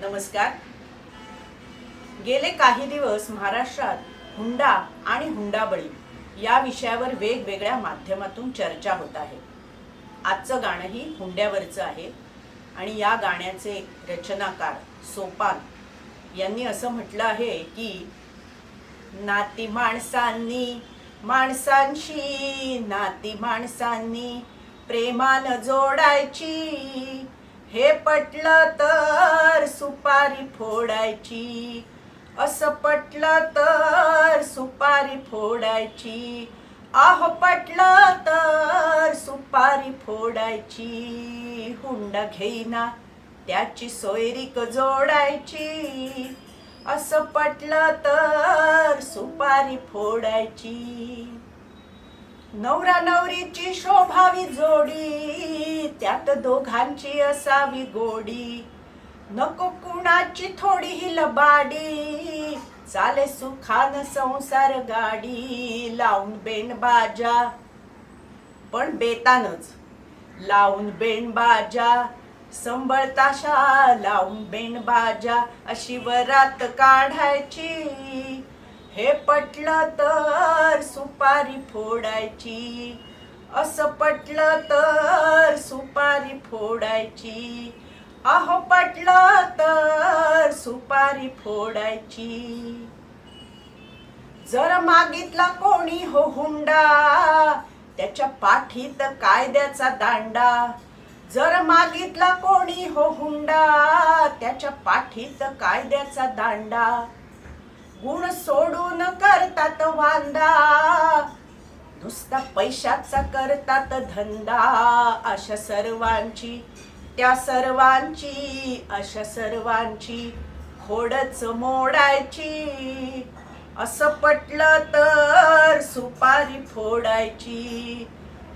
नमस्कार. गेले काही दिवस महाराष्ट्रात हुंडा आणि हुंडाबळी या विषयावर वेगवेगळ्या माध्यमातून चर्चा होत आहे. आजचं गाणंही हुंड्यावरचं आहे आणि या गाण्याचे रचनाकार सोपान यांनी असं म्हटलं आहे की नाती माणसांनी माणसांशी नाती माणसांनी प्रेमान जोडायची. हे पटलं तर सुपारी फोडायची. असं पटलं तर सुपारी फोडायची. आहो पटलं तर सुपारी फोडायची. हुंडा घेईना त्याची सोयरीक जोडायची. असं पटलं तर सुपारी फोडायची. नवरा नवरीची शोभावी जोडी त्यात दोघांची असावी गोडी. नको कुणाची थोडी ही लबाडी चाले सुखान संसार गाडी लावून बेन बाजा. पण बेतानच. लावून बेन बाजा संबळताशा लावून बेन बाजा. अशी वरात काढायची. हे पटलं तर सुपारी फोडायची. असं पटलं तर सुपारी फोडायची. अहो पटलं तर सुपारी फोडायची. जर मागितला कोणी हो हुंडा त्याच्या पाठीत कायद्याचा दांडा. जर मागितला कोणी हो हुंडा त्याच्या पाठीत कायद्याचा दांडा. गुण सोडून करतात वांदा नुसता पैशाचा करतात धंदा. अशा सर्वांची त्या सर्वांची अशा सर्वांची खोडच मोडायची. असं पटलं तर सुपारी फोडायची.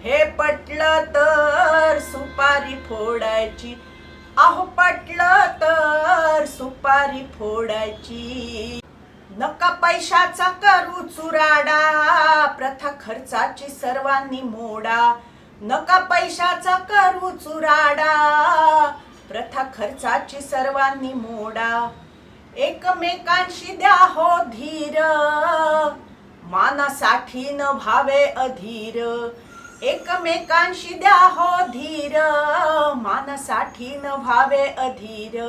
हे पटलं तर सुपारी फोडायची. अहो पटलं तर सुपारी फोडायची. नका पैशाचा करू चुराडा. प्रथा खर्चाची सर्वांनी मोडा. नका पैशाचा करू चुराडा. प्रथा खर्चाची सर्वांनी मोडा. एकमेकांशी द्या हो धीर. मानासाठी न भावे अधीर. एकमेकांशी द्या हो धीर. मानासाठी न भावे अधीर.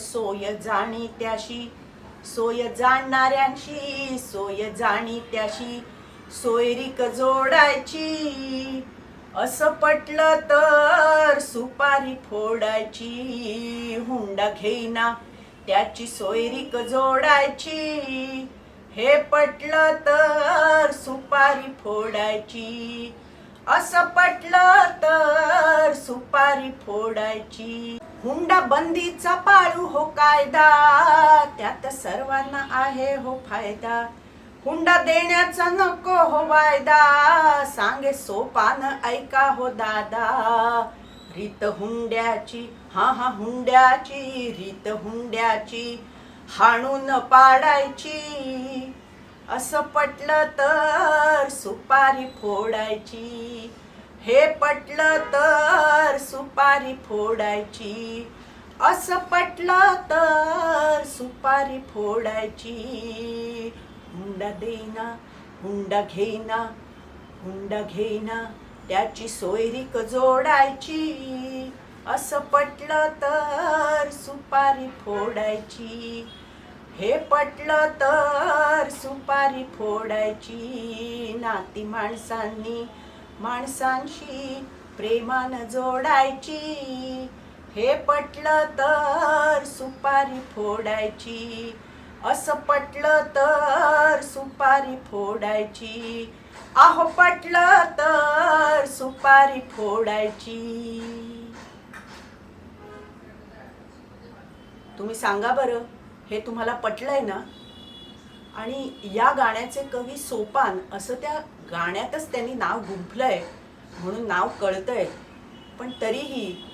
सोय जाणी त्याशी सोय जाणणाऱ्यांशी सोय जाणी त्याशी. सोयरीक जोडायची. असं पटलं तर सुपारी फोडायची हुंडा घेईना त्याची सोयरीक जोडायची. हे पटलं तर सुपारी फोडायची असं पटलं तर सुपारी फोडायची. हुंडा बंदीचा पाळू हो कायदा त्यात सर्वांना आहे हो फायदा. हुंडा देण्याचा नको हो वायदा. सांगे सोपान ऐका हो दादा. रीत हुंड्याची हा हा हुंड्याची रीत हुंड्याची हाणून पाडायची. असं पटलं तर सुपारी फोडायची. हे पटलं तर सुपारी फोडायची. असं पटलं तर सुपारी फोडायची. हुंडा देना हुंडा घेना हुंडा घेना त्याची सोयरीक जोडायची. असं पटलं तर सुपारी फोडायची. हे पटलं तर सुपारी फोडायची. नाती माणसांनी माणसांशी प्रेमानं जोडायची. हे पटलं तर सुपारी फोडायची. असं पटलं तर सुपारी फोडायची. आहो पटलं तर सुपारी फोडायची. तुम्ही सांगा बरं हे तुम्हाला पटलंय ना? आणि या गाण्याचे कवी सोपान असं त्या गाण्यातच त्यांनी नाव गुंफलंय म्हणून नाव कळतंय. पण तरीही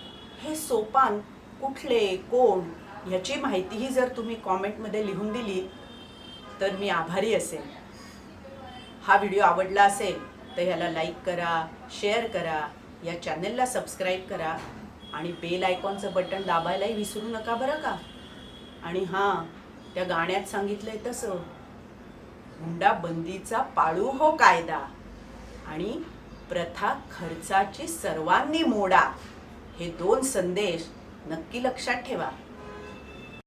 हे सोपान कुठले कोण ह्याची माहितीही जर तुम्ही कॉमेंटमध्ये लिहून दिली तर मी आभारी असेल हा व्हिडिओ आवडला असेल तर ह्याला लाईक करा शेअर करा या चॅनलला सबस्क्राईब करा आणि बेल आयकॉनचं बटन दाबायलाही विसरू नका बरं का? आणि हां त्या गाण्यात सांगितलं आहे तसं हुंडा बंदीचा पाळू हो कायदा आणि प्रथा खर्चाची सर्वांनी मोडा. हे दोन संदेश नक्की लक्षात ठेवा.